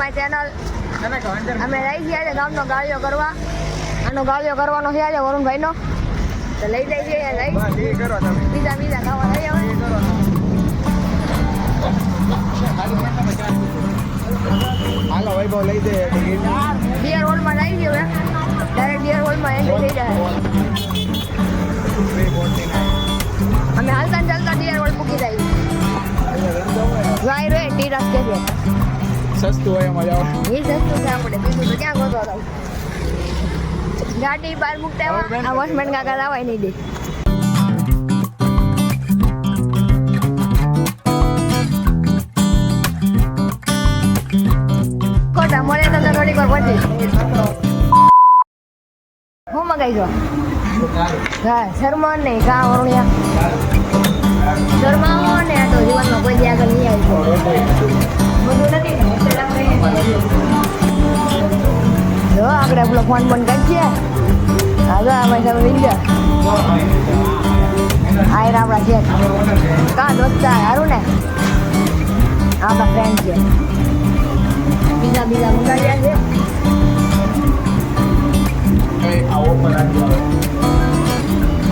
My channel અમે લઈ ગયા છે ગામનો ગાળિયો કરવા. આનો ગાળિયો કરવાનો છે આજે વરુણભાઈનો. તો લઈ લઈ. જઈએ લઈ બીજા બીજા ખાવા લઈ આવે. હાલો વૈભવ લઈ દે ડિયર હોલમાં આવી ગયો હે. ડાયરેક્ટ ડિયર હોલમાં એન્ટ્રી થઈ જાય. અમે હાલતા ચાલતા ડિયર હોલ મૂકી જાય વાય રે છે સસ્તું હોય એમાં જાવ એ સસ્તું છે આપણે. બીજું તો ક્યાં ગોતો હતો? ગાડી બહાર મૂકતા આવ્યા આ વોચમેન કાકા લાવાય નહીં દે. કોટા મળે તો થોડીક વાર પછી હું મગાઈ હા શર્મા ને કા વરુણિયા શર્મા ને આ તો જીવનમાં કોઈ આગળ નહીં આવી જો આપણે આપણો ફોન બંધ કરીએ હા જો આમાં તમે મિલ ગયા આયર આપણા છે કા દોસ્તા સારું ને આપણા ફ્રેન્ડ છે. બીજા બીજા મંગાવ્યા છે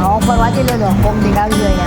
આ ઓફર વાંચી લેજો કોક દીક આવી જાય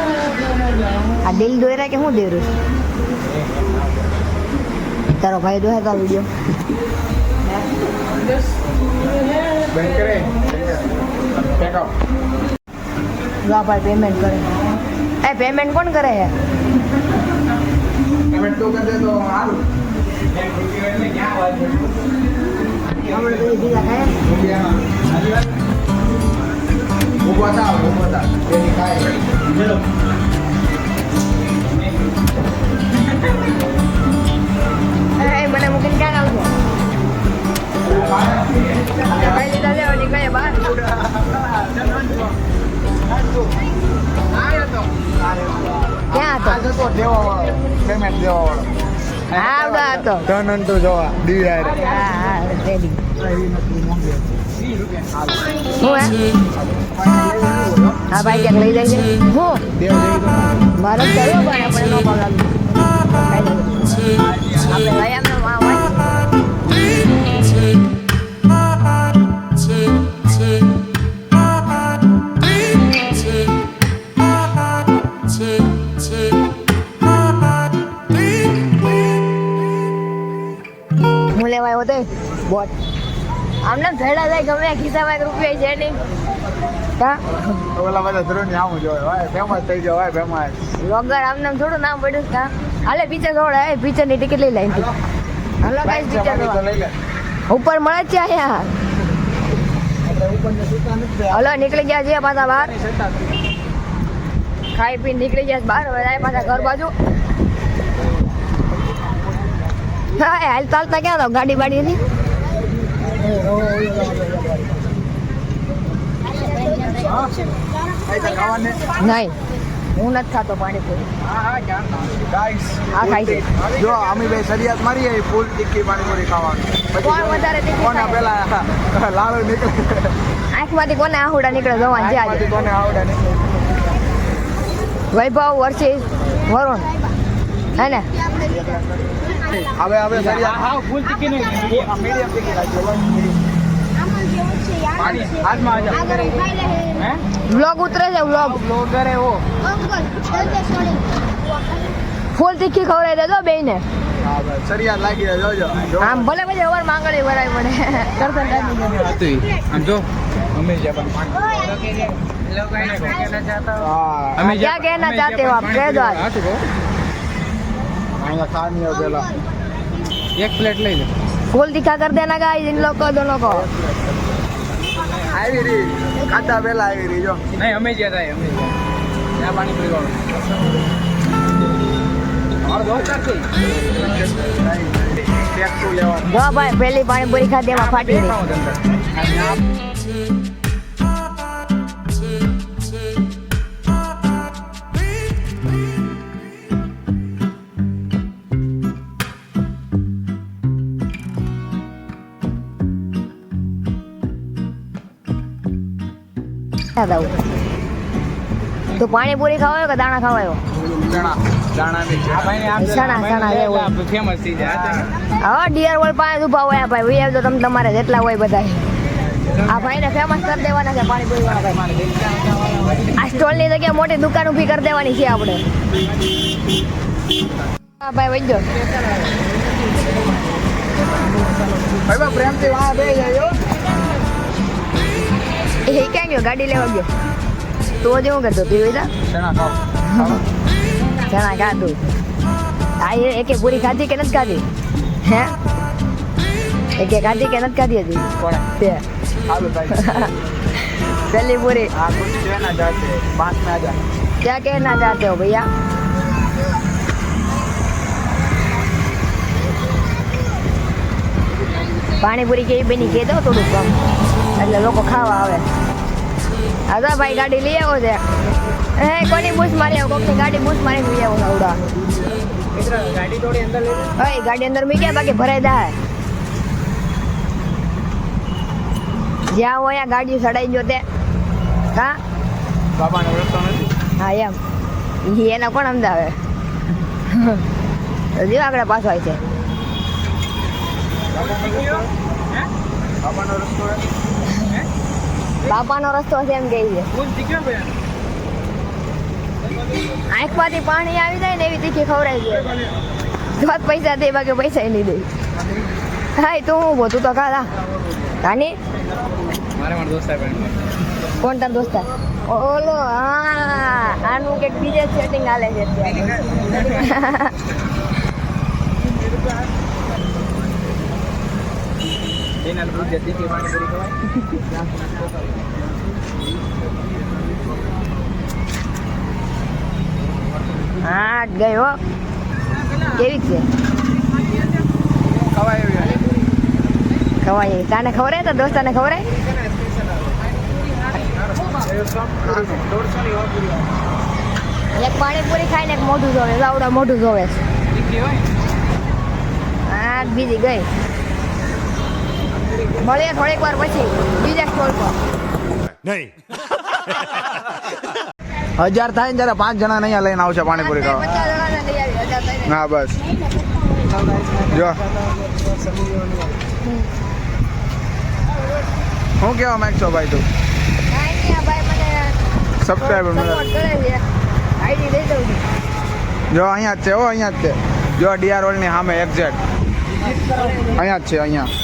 આ દિલ દોયરા કે શું દોર્યું તારો ભાઈ દોહે તો વીડિયો બેન કરે પેકઅપ જો આ ભાઈ પેમેન્ટ કરે એ પેમેન્ટ કોણ કરે છે પેમેન્ટ તો કરી દે તો સારું આપણે તો બીજા ખાય ઊભો થાવ ઊભો થાવ તેની કાંઈ એ મને મૂકીને ક્યાં આવજો ભાઈ લીધા લેવા નીકળે બહાર ક્યાં હતો આ જતો દેવા વાળો પેમેન્ટ દેવા વાળો હા આવડો હતો ધન અંતુ જોવા દી યાર હા હા રેડી હું હે હા ભાઈ ક્યાંક લઈ જાય છે હું જ કર્યો પણ આપણે નો પગાર આપણે વાહ વાહ હું લેવાયો તે બોટ. આમને ભેડા જાય ગમે, ખિસ્સામાં રૂપિયા છે નહીં. ઓલા બધા ધ્રુવ આમ જોવે ભાઈ ફેમસ થઈ જાવ ભાઈ ફેમસ વગર આમ આમ થોડું નામ પડ્યું છે હા હાલે પિક્ચર જોડે એ પિક્ચરની ટિકિટ લઈ લઈ હાલો. ગાઈસ પિક્ચર ઉપર મળે છે અહીંયા. હલો નીકળી ગયા છે પાછા બહાર. ખાઈ પીને નીકળી ગયા બહાર હવે જાય પાછા ઘર બાજુ. હા હાલ ચાલતા ક્યાં તો ગાડી બાડી ખાવાને નહીં. હું નથી ખાતો પાણીપુરી. ગાઈસ આ ખાય છે. જો અમે બે સરિયાત મારી આવી ફૂલ ટિક્કી પાણીપુરી ખાવાનું. કોણ વધારે કોના? પેલા લાડો નીકળે. આંખમાંથી કોને આહુડા નીકળે જવાનું જે. આજે કોને આહુડા નીકળે. વૈભવ વર્ષિસ વરુણ. હે ને? હવે હવે સરિયાત હા ફૂલ ટિક્કી નહીં. મીડિયમ ટિક્કી રાખજો હે વ્લોગ ઉતરે છે વ્લોગ વ્લોગર એવો ફૂલ તીખી ખવડાવી દેજો બેને ને આમ ભલે ભલે અવાર માંગણી ક્યાં કહેના ચાહતે એક પ્લેટ લઈ લે. ફૂલ તીખા કર દેના ગાઈસ इन लोग को दोनों को આવી રહી. ખાતા પેલા આવી રહી જો. નહીં અમે જ્યાં થાય અમે ત્યાં પાણી પડી વાળો. ભાઈ પેલી પાણીપુરી ખાધી એમાં ફાટી આવું તો પાણીપુરી ખાવાયો કે દાણા ખાવાયો હા ઊભા ભાઈ. તમારે જેટલા હોય ફેમસ કરી દેવાના છે પાણીપુરી વાળા ભાઈ. આ સ્ટોલની જગ્યાએ મોટી દુકાન ઊભી કરી દેવાની છે આપણે. પ્રેમથી એ ક્યાં ગયો ગાડી લેવા ગયો તો જ હું કરતો પીવી તા ચણા ખાઓ ખાઓ. ચણા ખાધું આ એ એકે પૂરી ખાધી કે નથી ખાધી હે એકે ખાધી કે નથી ખાધી હજી કોણે તે હાલો ભાઈ પહેલી પૂરી આ કુછ છે ના જાતે પાંચ में आ जा क्या कहना चाहते हो भैया પાણીપુરી કેવી બની કહી દો થોડુંક કમ એટલે લોકો ખાવા આવે. હા ભાઈ ગાડી લઈ આવો છે. હે કોની બૂસ મારી આવો? કોકની ગાડી બૂસ મારી લઈ આવો આવડા ગાડી થોડી અંદર લઈ હવે ગાડી અંદર મી બાકી ભરાઈ જાય. જ્યાં હોય ત્યાં ગાડી સડાઈ ગયો તે. હા? બાબાને ઓળખતો નથી? હા એમ. એના કોણ સમજાવે હજી આગળ પાછો આવી છે. બાબાનો રસ્તો બાપાનો રસ્તો છે. એમ તીખ્યો આંખમાંથી પાણી આવી જાય ને એવી તીખી ખવડાવી છે જોત પૈસા દે બાકી પૈસા નહીં દે. હા તું હું ઊભો તું તો કાલા કાની કોણ તાર દોસ્તાર? ઓલો હા આનું કંઈક બીજે સેટિંગ હાલે છે એના લોકો જલ્દી હા ગયો કેવી છે? ખવાય તાને ખબર તો દોસ્તાને ખબર એક પાણીપુરી ખાઈને એક મોઢું જોવે. આવડા મોઢું જોવે. છે આ બીજી ગઈ. મળીએ થોડીક વાર પછી બીજા સ્ટોલ પર. નહીં. હજાર થાય ને ત્યારે પાંચ જણા અહીંયા લઈને આવશે પાણીપુરી ખાવા. પચાસ જણાને લઈ આવી હજાર થઈને. હા બસ. જો. શું કહેવા માંગશો ભાઈ તું? કાંઈ નહીં, આ ભાઈ મને સબસ્ક્રાઈબર છે છું. જો અહીંયા જ છે હો અહીંયા જ છે. જો ડીઆરની સામે એક્ઝેક્ટ અહીંયા જ છે અહીંયા.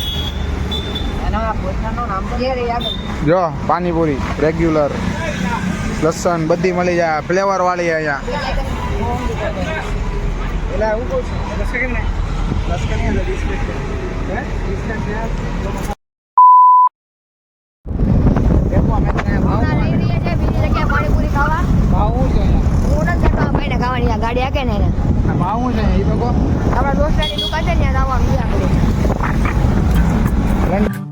જો પાણીપુરી રેગ્યુલર લસણ બધી મળી જાય. ફ્લેવર વાળી અહીંયા. હમણાં લઈ રહ્યા છે બીજી જગ્યાએ પાણીપુરી ખાવા હું નથી જતો આ ભાઈને ખાવાની આ ગાડી હાકે ને એને આપણા દોસ્તાની દુકાન છે ને ત્યાં આવવાનું છે. આપણે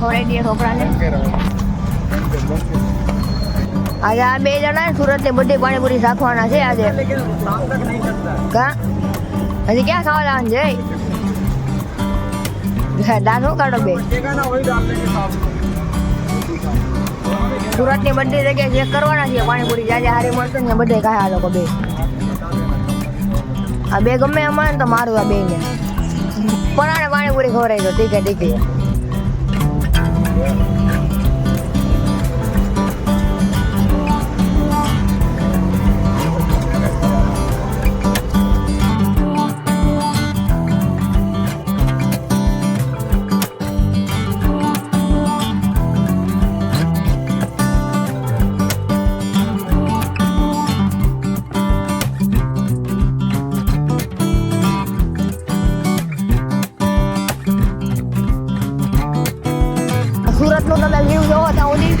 આને પાણીપુરી ખવડાવી દઈએ છોકરાને આજે આ બે જણા સુરતની બધી પાણીપુરી શાખવાના છે આજે. કા? હજી ક્યાં ખાવા લાવવાનું છે દાંત શું કાઢો બે? સુરતની બધી જગ્યાએ ચેક કરવાના છે, પાણીપુરી જ્યાં જ્યાં હારી મળશે ને બધે ખાય આ લોકો બે. આ બે ગમે અમારે તો મારું આ બે ને પણ આને પાણીપુરી ખવડાવી દો ઠીકે ઠીકે Yeah. સુધી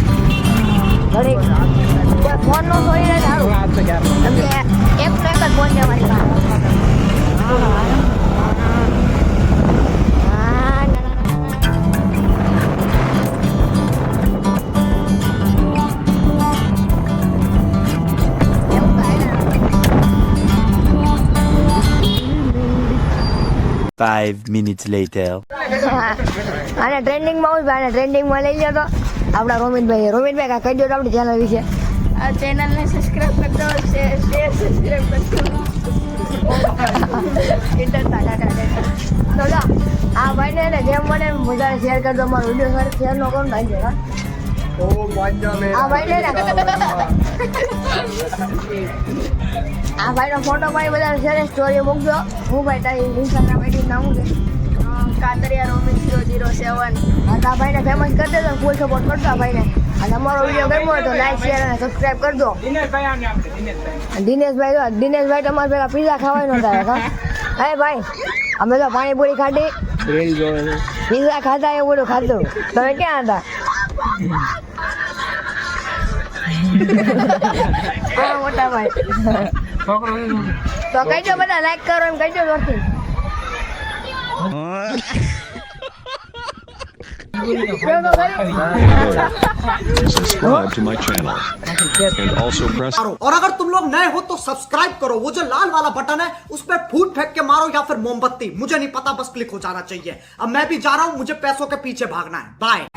ઘડીક કોઈ ફોન નો થોડી ને સારું કેમ કે એક ને એક જ ફોન છે મારી પાસે હા, ના, ના, ના. એવું થાય ને. Five minutes later. આને ટ્રેન્ડિંગમાં આવું આને ટ્રેન્ડિંગમાં લઈ લ્યો તો આપણા રોમિતભાઈ રોમિતભાઈ કાંઈ કહી દો આપણી ચેનલ વિશે. આ ચેનલને સબસ્ક્રાઇબ કરી દો શેર સબસ્ક્રાઇબ કરી લો આ ભાઈને ને જેમ મને વધારે શેર કરજો મારો વીડિયો સર શેર નો કોણ થાય છે આ ભાઈને આ ભાઈનો ફોટો પાડી બધા શેર સ્ટોરી મૂકજો. હું ભાઈ તારી ઇન્સ્ટાગ્રામ આઈડી નામ છે. Katariya Romi zero zero seven. આ ભાઈને ફેમસ કરી દેજો ફૂલ સપોર્ટ કરજો આ ભાઈને. અને અમારો વીડિયો ગમ્યો હોય તો લાઈક શેર અને સબસ્ક્રાઇબ કરજો. દિનેશભાઈ તો દિનેશભાઈ તમારે પેલા પીઝા ખાવાનો હતા હા હે ભાઈ અમે તો પાણીપુરી ખાધી. પીઝા ખાધા એવું બધું ખાધું. તમે ક્યાં હતા? મોટા ભાઈ. તો કહીજો બધા લાઈક કરો એમ કહીજો જોરથી. subscribe to my channel and also press मारो और अगर तुम लोग नए हो तो सब्सक्राइब करो वो जो लाल वाला बटन है उस पर फूट फेंक के मारो या फिर मोमबत्ती मुझे नहीं पता बस क्लिक हो जाना चाहिए अब मैं भी जा रहा हूं मुझे पैसों के पीछे भागना है बाय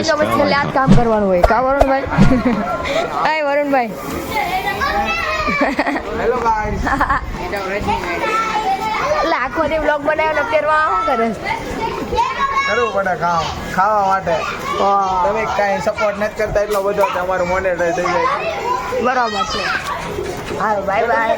તો પછી છેલ્લે આ જ કામ કરવાનું હોય કા વરુણભાઈ હાય વરુણભાઈ હેલો ગાઈસ એટલે આખો દી બ્લોગ બનાવ્યો ને અત્યારમાં શું કરે કરવું પડે કામ ખાવા માટે. તમે કાંઈ સપોર્ટ નથી કરતા એટલો બધો તમારું મોનેટાઈઝ થઈ જાય બરાબર છે. હારું બાય બાય